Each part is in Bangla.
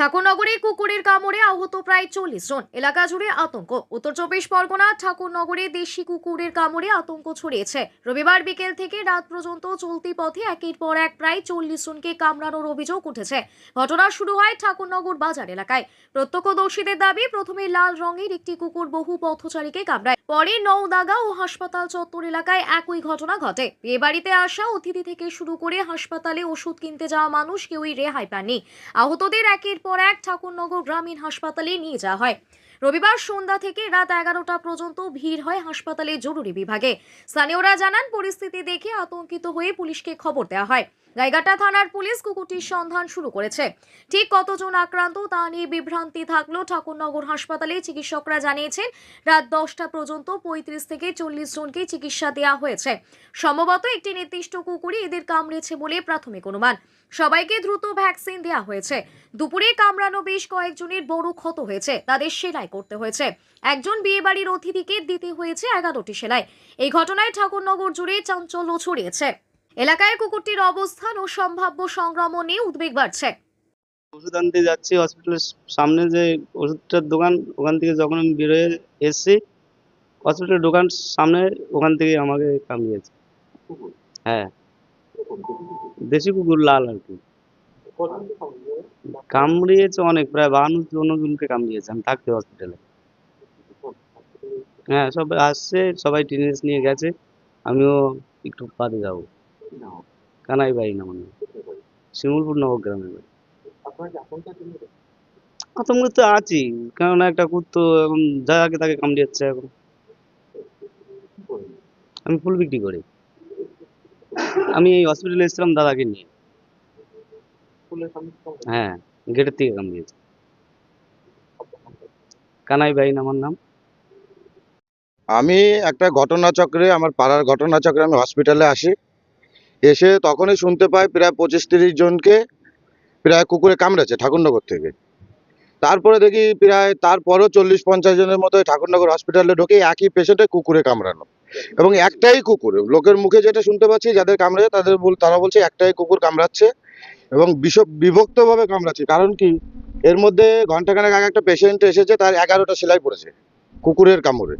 ঠাকুরনগরে কুকুরের কামড়ে আহত প্রায় চল্লিশ জন। এলাকা জুড়ে আতঙ্ক। উত্তর চব্বিশ পরগনা, ঠাকুরনগরে দেশি কুকুরের কামড়ে আতঙ্ক ছড়িয়েছে। রবিবার বিকেল থেকে রাত পর্যন্ত চলতি পথে একের পর এক প্রায় চল্লিশ জনকে কামড়ানোর অভিযোগ উঠেছে। ঘটনা শুরু হয় ঠাকুরনগর বাজার এলাকায়। প্রত্যক্ষদর্শীদের দাবি, প্রথমে লাল রঙের একটি কুকুর বহু পথচারীকে কামড়ায়, পরে নওদাগা ও হাসপাতাল চত্বর এলাকায় একই ঘটনা ঘটে। বিয়ে বাড়িতে আসা অতিথি থেকে শুরু করে হাসপাতালে ওষুধ কিনতে যাওয়া মানুষ কেউই রেহাই পাননি। আহতদের একের পর এক ঠাকুরনগর গ্রামীণ হাসপাতালে নিয়ে যাওয়া হয়। রবিবার সন্ধ্যা থেকে রাত এগারোটা পর্যন্ত ভিড় হয় হাসপাতালে জরুরি বিভাগে। স্থানীয়রা জানান, পরিস্থিতি দেখে আতঙ্কিত হয়ে পুলিশকে খবর দেওয়া হয়। গাইঘাটা থানার পুলিশ কুকুরটির সন্ধান শুরু করেছে। ঠিক কতজন আক্রান্ত তা নিয়ে বিভ্রান্তি থাকলেও ঠাকুরনগর হাসপাতালে। চিকিৎসকরা জানিয়েছেন, রাত দশটা পর্যন্ত পঁয়ত্রিশ থেকে চল্লিশ জনকে চিকিৎসা দেওয়া হয়েছে। সম্ভবত একটি নির্দিষ্ট কুকুরই এদের কামড়েছে বলে প্রাথমিক অনুমান। সবাইকে দ্রুত ভ্যাকসিন দেওয়া হয়েছে। দুপুরে কামড়ানো বেশ কয়েকজনের বড় ক্ষত হয়েছে। তাদের সেলাই করতে হয়েছে। একজন বিয়েবাড়ির অতিথিকে দিতে হয়েছে এগারোটি সেলাই। এই ঘটনায় ঠাকুরনগর জুড়ে চাঞ্চল্য ছড়িয়েছে। এলাকায় কুকুরটির অবস্থান ও সম্ভাব্য সংক্রমণ নিয়ে উদ্বেগ বাড়ছে। ওষুধ আনতে যাচ্ছি হসপিটালের সামনে যে ওষুধটার দোকান ওখান থেকে যখন আমি বেরোয় এসেছি হসপিটালের দোকান সামনে ওখান থেকে আমাকে কামড়িয়েছে। হ্যাঁ। দেশি কুকুর লাল আর কি। কামড়িয়েছে অনেক, প্রায় বাহান্ন জনজনকে কামড়িয়েছে, আমি থাকতে হসপিটালে হ্যাঁ সবাই আসছে, সবাই টিনেজ নিয়ে গেছে, আমিও একটু বাদে যাব। কানাই বাড়ি না মানে শিমুলপুর নবগ্রামে বাড়ি। আতঙ্ক তো আছি কারণ একটা কুত্তো এখন যাকে তাকে কামড়িয়েছে এখন। আমি ফুল বিক্রি করি। আমি এই হসপিটালে এসেছিলাম দাদাকে নিয়ে। হ্যাঁ গেটের থেকে কানাই বাইন আমার নাম? আমি একটা ঘটনাচক্রে আমার পাড়ার ঘটনাচক্রে আমি হসপিটালে আসি। এসে তখনই শুনতে পাই প্রায় পঁচিশ তিরিশ জনকে প্রায় কুকুরে কামড়েছে ঠাকুরনগর থেকে। তারপরে দেখি প্রায় তারপরও চল্লিশ পঞ্চাশ জনের মতো ঠাকুরনগর হসপিটালে ঢুকে একই পেশেন্টে কুকুরে কামড়ানো। এবং একটাই কুকুর লোকের মুখে যেটা শুনতে পাচ্ছি যাদের কামড়েছে তাদের তারা বলছে একটাই কুকুর কামড়াচ্ছে। এবং বিভক্তভাবে কামড়াচ্ছে। কারণ কি? এর মধ্যে ঘন্টাখানেক আগে একটা পেশেন্ট এসেছে, তার এগারোটা সেলাই পড়েছে কুকুরের কামড়ে।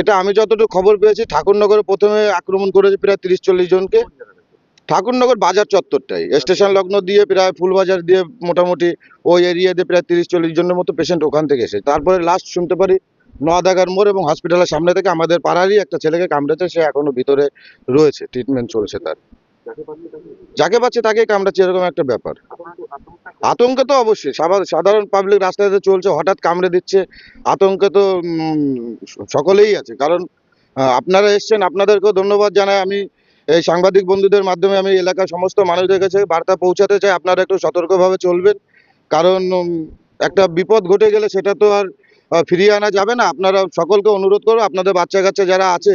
এটা আমি যতটুকু খবর পেয়েছি, ঠাকুরনগরে প্রথমে আক্রমণ করেছে প্রায় তিরিশ চল্লিশ জনকে। ঠাকুরনগর বাজার চত্বরটাই, স্টেশন লগ্ন দিয়ে প্রায় ফুলবাজার দিয়ে মোটামুটি ওই এরিয়া দিয়ে প্রায় তিরিশ চল্লিশ জনের মতো পেশেন্ট ওখান থেকে এসে তারপরে লাস্ট শুনতে পারি নোয়াদাগার মোড় এবং হসপিটালের সামনে থেকে আমাদের পাড়ারই একটা ছেলেকে কামড়েছে, সে এখনও ভিতরে রয়েছে ট্রিটমেন্ট চলছে তার। যাকে পাচ্ছে তাকেই কামড়াচ্ছে, এরকম একটা ব্যাপার। আতঙ্ক তো অবশ্যই সাধারণ পাবলিক রাস্তাতে চলছে, হঠাৎ কামড়ে দিচ্ছে, আতঙ্কে তো সকলেই আছে। কারণ আপনারা এসছেন, আপনাদেরকেও ধন্যবাদ জানাই। আমি এই সাংবাদিক বন্ধুদের মাধ্যমে আমি এলাকার সমস্ত মানুষদের কাছে বার্তা পৌঁছাতে চাই, আপনারা একটু সতর্কভাবে চলবেন। কারণ একটা বিপদ ঘটে গেলে সেটা তো আর ফিরিয়ে আনা যাবে না। আপনারা সকলকে অনুরোধ করব আপনাদের বাচ্চা কাচ্চা যারা আছে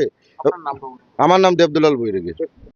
আমার নাম দেবদুলাল বৈরাগী।